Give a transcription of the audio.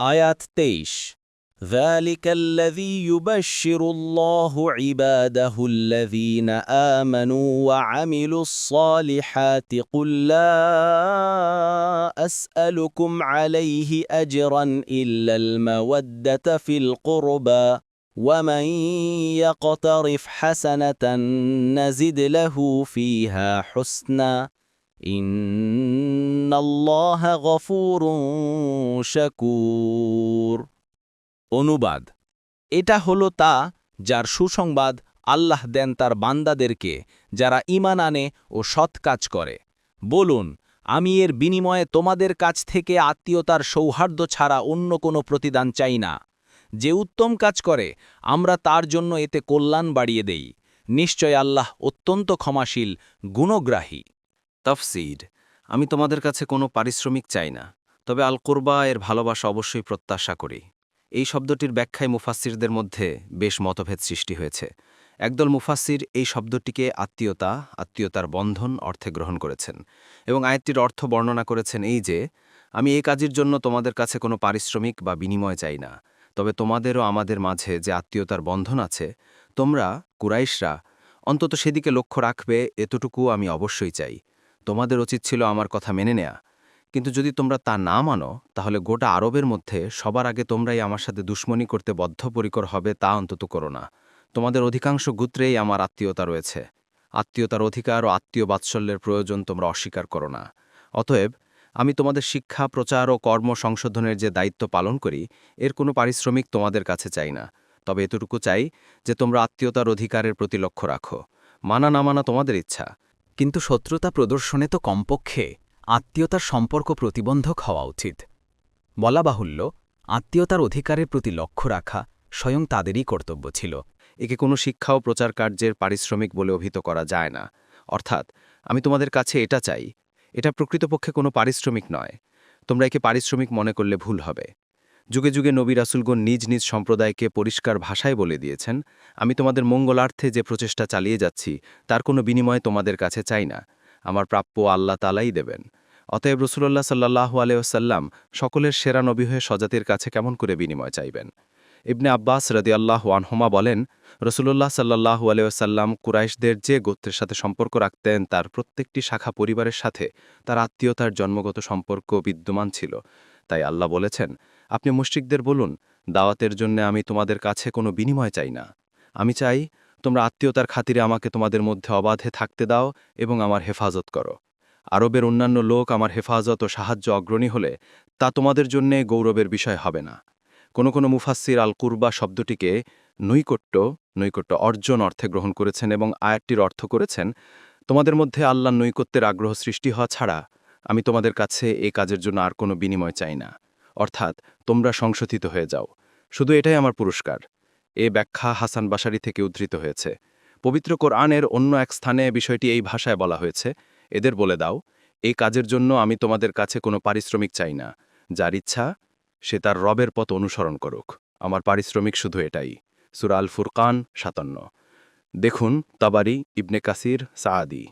آيات تيش. ذلك الذي يبشر الله عباده الذين آمنوا وعملوا الصالحات. قل لا أسألكم عليه أجرا إلا المودة في القربى. ومن يقترف حسنة نزد له فيها حسنا. ইন্নাল্লাহ গফুর শাকুর। অনুবাদ। এটা হলো তা যার সুসংবাদ আল্লাহ দেন তার বান্দাদেরকে, যারা ইমান আনে ও সৎ কাজ করে। বলুন, আমি এর বিনিময়ে তোমাদের কাছ থেকে আত্মীয়তার সৌহার্দ্য ছাড়া অন্য কোনো প্রতিদান চাই না। যে উত্তম কাজ করে, আমরা তার জন্য এতে কল্যাণ বাড়িয়ে দেই। নিশ্চয় আল্লাহ অত্যন্ত ক্ষমাশীল, গুণগ্রাহী। তফসিড আমি তোমাদের কাছে কোনো পারিশ্রমিক চাই না, তবে আল কোরবা এর ভালোবাসা অবশ্যই প্রত্যাশা করি। এই শব্দটির ব্যাখ্যায় মুফাসিরদের মধ্যে বেশ মতভেদ সৃষ্টি হয়েছে। একদল মুফাসির এই শব্দটিকে আত্মীয়তা, আত্মীয়তার বন্ধন অর্থে গ্রহণ করেছেন এবং আয়াতটির অর্থ বর্ণনা করেছেন এই যে, আমি এই কাজের জন্য তোমাদের কাছে কোনো পারিশ্রমিক বা বিনিময় চাই না, তবে তোমাদেরও আমাদের মাঝে যে আত্মীয়তার বন্ধন আছে, তোমরা, কুরাইশরা, অন্তত সেদিকে লক্ষ্য রাখবে এতটুকু আমি অবশ্যই চাই। তোমাদের উচিত ছিল আমার কথা মেনে নেয়া। কিন্তু যদি তোমরা তা না মানো, তাহলে গোটা আরবের মধ্যে সবার আগে তোমরাই আমার সাথে দুশ্মনী করতে বদ্ধপরিকর হবে তা অন্তত করো না। তোমাদের অধিকাংশ গুত্রেই আমার আত্মীয়তা রয়েছে। আত্মীয়তার অধিকার ও আত্মীয় বাৎসল্যের প্রয়োজন তোমরা অস্বীকার করো না। অতএব, আমি তোমাদের শিক্ষা, প্রচার ও কর্ম সংশোধনের যে দায়িত্ব পালন করি, এর কোনো পারিশ্রমিক তোমাদের কাছে চাই না। তবে এতটুকু চাই যে তোমরা আত্মীয়তার অধিকারের প্রতি লক্ষ্য রাখো। মানা না মানা তোমাদের ইচ্ছা। কিন্তু শত্রুতা প্রদর্শনে তো কমপক্ষে আত্মীয়তার সম্পর্ক প্রতিবন্ধক হওয়া উচিত। বলা বাহুল্য, আত্মীয়তার অধিকারের প্রতি লক্ষ্য রাখা স্বয়ং তাদেরই কর্তব্য ছিল। একে কোনো শিক্ষা ও প্রচার কার্যের পারিশ্রমিক বলে অভিহিত করা যায় না। অর্থাৎ, আমি তোমাদের কাছে এটা চাই, এটা প্রকৃতপক্ষে কোনো পারিশ্রমিক নয়। তোমরা একে পারিশ্রমিক মনে করলে ভুল হবে। যুগে যুগে নবী রাসুলগণ নিজ নিজ সম্প্রদায়কে পরিষ্কার ভাষায় বলে দিয়েছেন, আমি তোমাদের মঙ্গলার্থে যে প্রচেষ্টা চালিয়ে যাচ্ছি, তার কোনো বিনিময় তোমাদের কাছে চাই না। আমার প্রাপ্য আল্লাহ তালাই দেবেন। অতএব রসুল্লাহ সাল্লাহ আলাইসাল্লাম সকলের সেরা নবী হয়ে সজাতির কাছে কেমন করে বিনিময় চাইবেন? ইবনে আব্বাস রদি আল্লাহ আনহমা বলেন রসুল্লাহ সাল্লাহ আলাইসাল্লাম কুরাইশদের যে গোত্রের সাথে সম্পর্ক রাখতেন, তার প্রত্যেকটি শাখা পরিবারের সাথে তার আত্মীয়তার জন্মগত সম্পর্ক বিদ্যমান ছিল। তাই আল্লাহ বলেছেন, আপনি মুশ্রিকদের বলুন, দাওয়াতের জন্য আমি তোমাদের কাছে কোনো বিনিময় চাই না। আমি চাই, তোমরা আত্মীয়তার খাতিরে আমাকে তোমাদের মধ্যে অবাধে থাকতে দাও এবং আমার হেফাজত করো। আরবের অন্যান্য লোক আমার হেফাজত ও সাহায্য অগ্রণী হলে তা তোমাদের জন্যে গৌরবের বিষয় হবে না। কোনো কোনো মুফাসির আল কুরবা শব্দটিকে নৈকট্য নৈকট্য অর্জন অর্থে গ্রহণ করেছেন এবং আয়াতটির অর্থ করেছেন, তোমাদের মধ্যে আল্লাহ নৈকত্যের আগ্রহ সৃষ্টি হওয়া ছাড়া আমি তোমাদের কাছে এ কাজের জন্য আর কোনো বিনিময় চাই না। অর্থাৎ, তোমরা সংশোধিত হয়ে যাও। শুধু এটাই আমার পুরস্কার। এ ব্যাখ্যা হাসান বাসারি থেকে উদ্ধৃত হয়েছে। পবিত্র কোরআনের অন্য এক স্থানে বিষয়টি এই ভাষায় বলা হয়েছে। এদের বলে দাও এই কাজের জন্য আমি তোমাদের কাছে কোনো পারিশ্রমিক চাই না। যার ইচ্ছা, সে তার রবের পথ অনুসরণ করুক। আমার পারিশ্রমিক শুধু এটাই। সুরাল ফুরকান সাতান্ন। দেখুন, তাবারি, ইবনে কাসির, সাআদি।